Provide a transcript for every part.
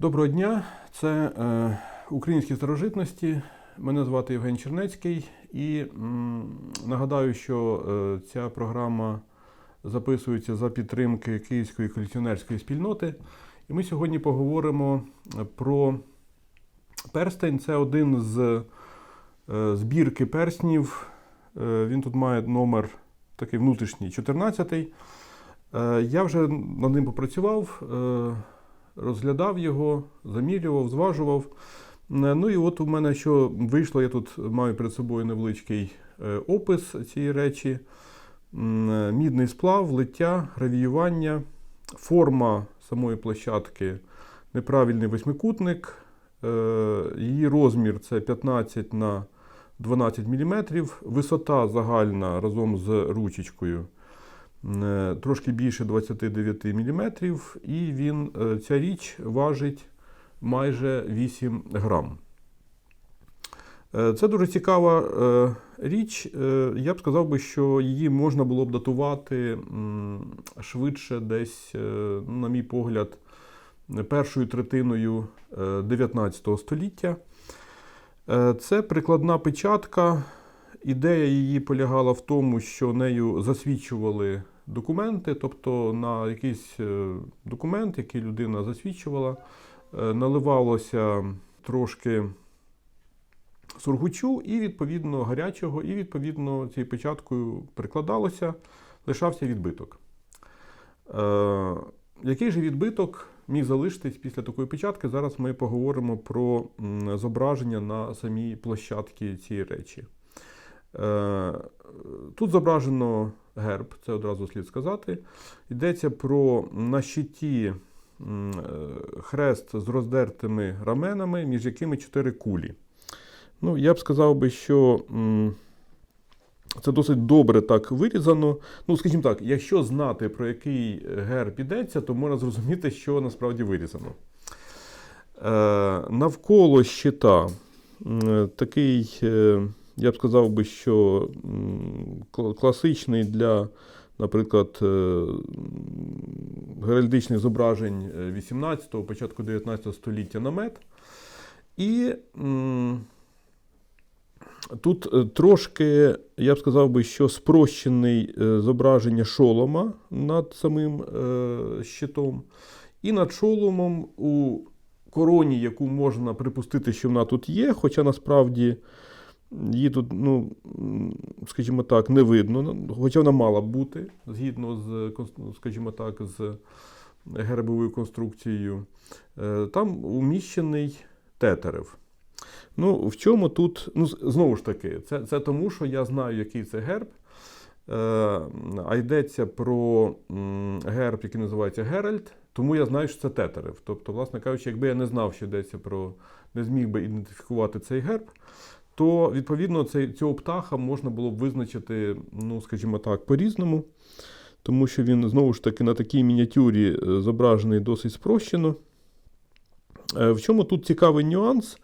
Доброго дня, це е, українські старожитності. Мене звати Євген Чернецький, і м, нагадаю, що е, ця програма записується за підтримки Київської колекціонерської спільноти. І ми сьогодні поговоримо про перстень. Це один з е, збірки перснів. Е, він тут має номер такий внутрішній 14. Е, я вже над ним попрацював. Е, розглядав його, замірював, зважував. Е, Ну і от у мене що вийшло, я тут маю перед собою невеличкий е, опис цієї речі. Е, Мідний сплав, лиття, гравіювання, форма самої площадки неправильний восьмикутник. Її розмір це 15 на 12 мм, висота загальна разом з ручечкою трошки більше 29 мм, і він, е, ця річ важить майже 8 грам. Е, Це дуже цікава е, річ. Е, Я б сказав би, що її можна було б датувати швидше десь, е, на мій погляд, першою третиною е, 19 століття. Е, Це прикладна печатка. Ідея її полягала в тому, що нею засвідчували документи, тобто на якийсь е, документ, який людина засвідчувала, е, наливалося трошки сургучу і, відповідно, гарячого, і, відповідно, цією печаткою прикладалося, лишався відбиток. Е, який же відбиток міг залишитись після такої печатки? Зараз ми поговоримо про зображення на самій площадці цієї речі. Е, Тут зображено герб, це одразу слід сказати. Йдеться про на щиті е, хрест з роздертими раменами, між якими чотири кулі. Ну, я б сказав би, що це досить добре так вирізано. Ну, скажімо так, якщо знати, про який герб йдеться, то можна зрозуміти, що насправді вирізано. Е, навколо щита такий, я б сказав би, що класичний для, наприклад, е, геральдичних зображень 18-го, початку 19 століття намет. І тут е, трошки, я б сказав би, що спрощений е, зображення шолома над самим е, щитом. І над шоломом у короні, яку можна припустити, що вона тут є, хоча насправді її тут, ну, скажімо так, не видно, хоча вона мала бути згідно з, скажімо так, з гербовою конструкцією. Е, Там уміщений тетерев. Ну, в чому тут, ну, знову ж таки, це, це тому, що я знаю, який це герб. Е, а йдеться про герб, який називається Геральт, тому я знаю, що це тетерев. Тобто, власне кажучи, якби я не знав, що йдеться про, не зміг би ідентифікувати цей герб, то відповідно цього птаха можна було б визначити, ну, скажімо так, по-різному, тому що він знову ж таки на такій мініатюрі е, зображений досить спрощено. Е, В чому тут цікавий нюанс?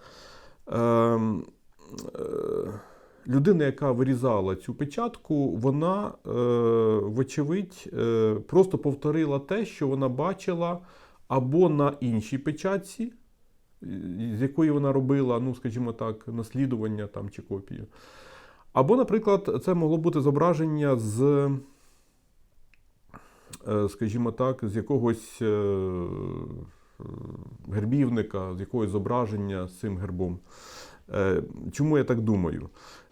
Ем, е, Людина, яка вирізала цю печатку, вона, вочевидь, просто повторила те, що вона бачила або на іншій печатці, з якої вона робила, ну, скажімо так, наслідування там, чи копію. Або, наприклад, це могло бути зображення з, е, скажімо так, з якогось е, гербівника, з якогось зображення з цим гербом. Е, Чому я так думаю?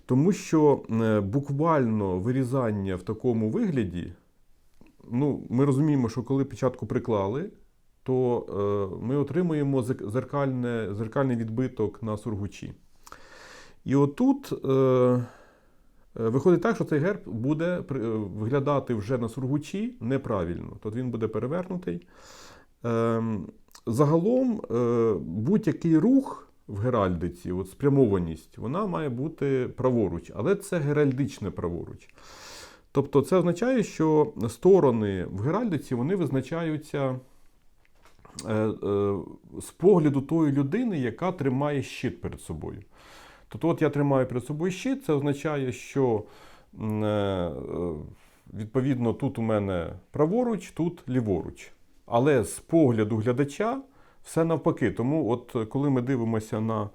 Тому що буквально вирізання в такому вигляді, ну, ми розуміємо, що коли печатку приклали, то е, ми отримуємо зеркальне, зеркальний відбиток на сургучі. І отут е, е, виходить так, що цей герб буде виглядати вже на сургучі неправильно. Тобто він буде перевернутий. Ем, Загалом будь-який рух в геральдиці, от спрямованість, вона має бути праворуч, але це геральдичне праворуч. Тобто це означає, що сторони в геральдиці вони визначаються з погляду тої людини, яка тримає щит перед собою. Тобто, от я тримаю перед собою щит, це означає, що е, е, відповідно тут у мене праворуч, тут ліворуч. Але з погляду глядача все навпаки. Тому, от е, коли ми дивимося на,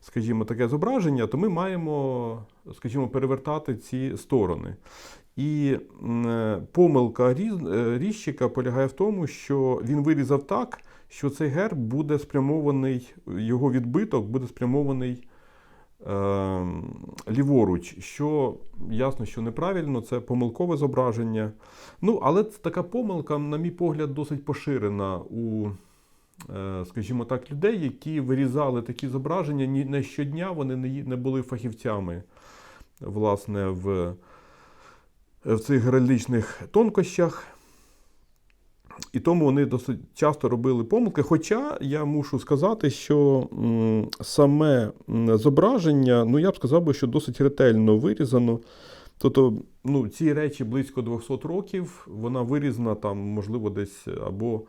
скажімо, таке зображення, то ми маємо, скажімо, перевертати ці сторони. І е, помилка різ- е, різчика полягає в тому, що він вирізав так, що цей герб буде спрямований, його відбиток буде спрямований е, ліворуч, що ясно, що неправильно, це помилкове зображення. Ну, але така помилка, на мій погляд, досить поширена у, е, скажімо так, людей, які вирізали такі зображення. Не щодня вони не були фахівцями власне, в, в цих геральдичних тонкощах. І тому вони досить часто робили помилки. Хоча я мушу сказати, що саме зображення, ну я б сказав би, що досить ретельно вирізано. Тобто, ну, ці речі близько 200 років, вона вирізана там, можливо, десь або,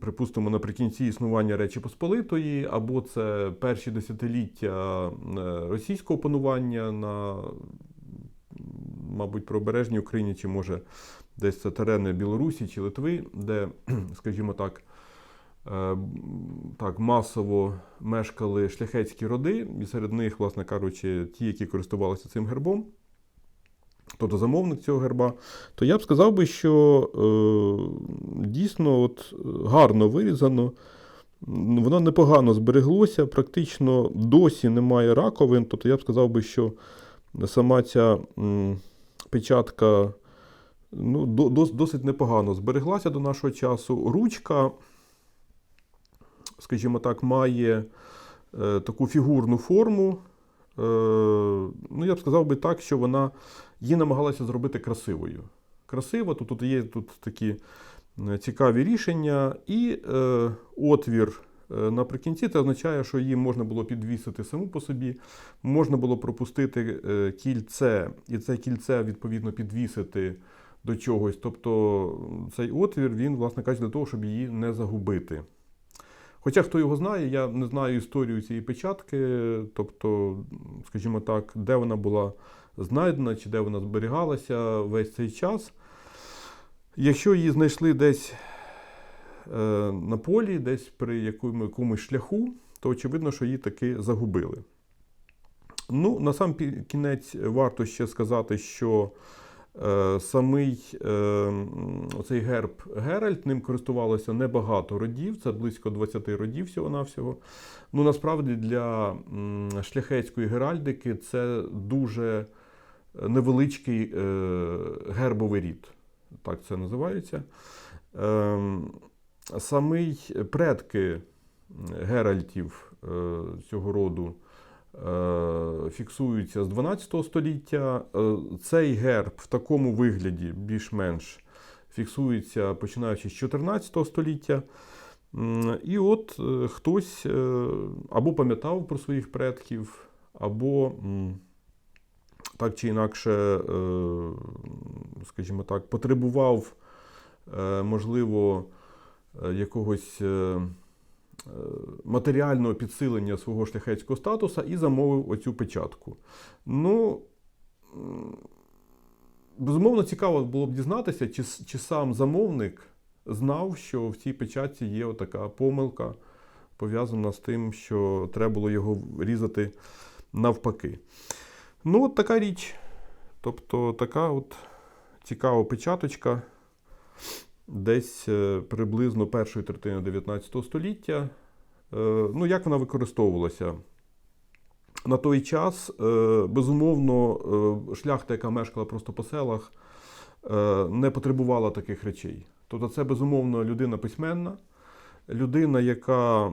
припустимо, наприкінці існування Речі Посполитої, або це перші десятиліття російського панування на, мабуть, правобережній Україні, чи може десь це терени Білорусі чи Литви, де, скажімо так, е, так, масово мешкали шляхетські роди, і серед них, власне кажучи, ті, які користувалися цим гербом, тобто замовник цього герба, то я б сказав би, що е, дійсно от, гарно вирізано. Воно непогано збереглося, практично досі немає раковин. Тобто я б сказав би, що сама ця м, печатка ну, досить непогано збереглася до нашого часу. Ручка, скажімо так, має е, таку фігурну форму. Е, ну, я б сказав би так, що вона її намагалася зробити красивою. Красиво, тут, тут є тут такі е, цікаві рішення, і е, отвір наприкінці це означає, що її можна було підвісити саму по собі, можна було пропустити е, кільце, і це кільце відповідно підвісити до чогось. Тобто цей отвір, він, власне кажучи, для того, щоб її не загубити. Хоча хто його знає, я не знаю історію цієї печатки, тобто, скажімо так, де вона була знайдена, чи де вона зберігалася весь цей час. Якщо її знайшли десь е, на полі, десь при якому- якомусь шляху, то очевидно, що її таки загубили. Ну, на сам кінець варто ще сказати, що е, самий е, м, оцей герб Геральт, ним користувалося небагато родів, це близько 20 родів всього-навсього. Ну, насправді для шляхетської геральдики це дуже невеличкий е, гербовий рід, так це називається. Ем, Самий предки Геральтів е, цього роду е, фіксуються з 12 століття. Е, Цей герб в такому вигляді більш-менш фіксується починаючи з 14 століття. І от е, хтось е, або пам'ятав про своїх предків, або так чи інакше, е, скажімо так, потребував, е, можливо, е, якогось е, е, матеріального підсилення свого шляхетського статуса і замовив оцю печатку. Ну, безумовно, цікаво було б дізнатися, чи, чи сам замовник знав, що в цій печатці є отака помилка, пов'язана з тим, що треба було його різати навпаки. Ну, от така річ. Тобто така от цікава печаточка десь е, приблизно першої третини 19 століття. Е, Ну, як вона використовувалася? На той час, е, безумовно, шляхта, яка мешкала просто по селах, не потребувала таких речей. Тобто, це безумовно людина письменна, людина, яка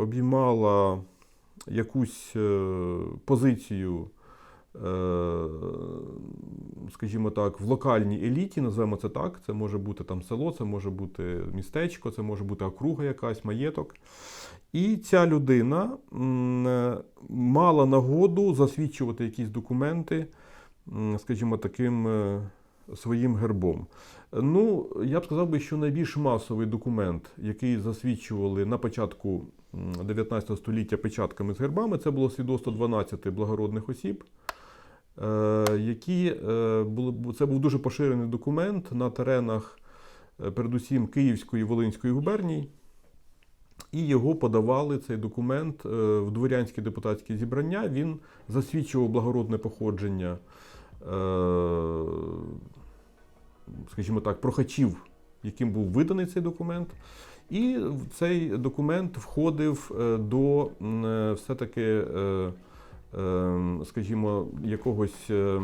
обіймала якусь позицію, скажімо так, в локальній еліті, називаємо це так. Це може бути там село, це може бути містечко, це може бути округа якась, маєток. І ця людина е, мала нагоду засвідчувати якісь документи, скажімо, таким е, своїм гербом. Ну, я б сказав би, що найбільш масовий документ, який засвідчували на початку 19 століття печатками з гербами, це було свідоцтво 12 благородних осіб. Е, Які е, були, це був дуже поширений документ на теренах, е, передусім Київської Волинської губерній. і його подавали цей документ в дворянські депутатські зібрання. Він засвідчував благородне походження, скажімо так, прохачів, яким був виданий цей документ. І цей документ входив до все-таки, скажімо, якогось. е,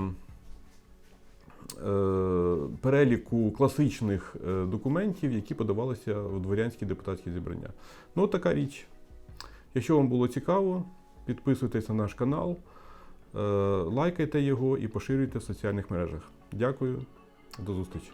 е, переліку класичних е, документів, які подавалися в дворянські депутатські зібрання. Ну, така річ. Якщо вам було цікаво, підписуйтесь на наш канал, е, лайкайте його і поширюйте в соціальних мережах. Дякую, до зустрічі.